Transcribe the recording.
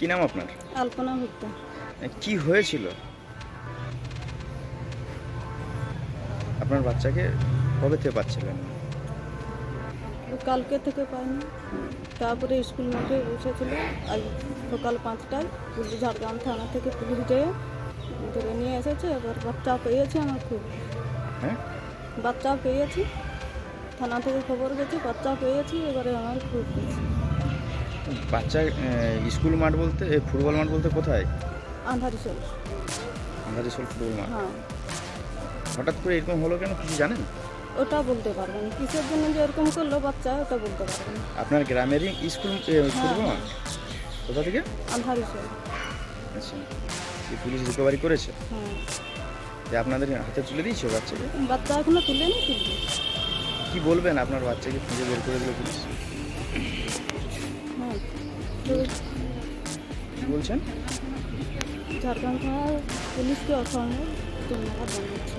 কি নাম আপনার? আলপনা ভুক্তা কি হয়েছিল? আপনার বাচ্চাকে কবে থেকে পাচ্ছিলেন? কালকে থেকে পাইনি তারপরে স্কুল মাঠে বসেছিল। আজ সকাল পাঁচটায় পুলিশ ঝাড়গ্রাম থানা থেকে পুলিশ যেয়ে ধরে নিয়ে এসেছে। এবার বাচ্চা পেয়েছে আমার খুব। হ্যাঁ? বাচ্চা পেয়েছি। থানা থেকে খবর গেছে বাচ্চা পেয়েছি। এবারে আমার খুব। বাচ্চা স্কুল মাঠ বলতে ফুটবল মাঠ বলতে কোথায়? আন্ধারি চল আমাদের স্কুল ফুটবল মাঠ। হ্যাঁ। হঠাৎ করে এরকম হলো কেন কিছু জানেন? ওটা বলতে পারবেন। কিসের জন্য যে এরকম করল বাচ্চা ওটা বলতে পারবেন। আপনার গ্রামেরই স্কুল ফুটবল মাঠ? কোথা থেকে? আন্ধারি আচ্ছা। পুলিশ রিকভারি করেছে? হ্যাঁ। যে আপনাদের হাতে তুলে দিয়েছে বাচ্চাকে? বাচ্চা এখনও তুলে নি তুলবে কি বলবেন আপনার বাচ্চাকে খুঁজে বের করে দিল পুলিশ? হ্যাঁ কি বলছেন? ঝাড়গ্রাম থানার পুলিশকে অসংখ্য ধন্যবাদ জানাচ্ছি।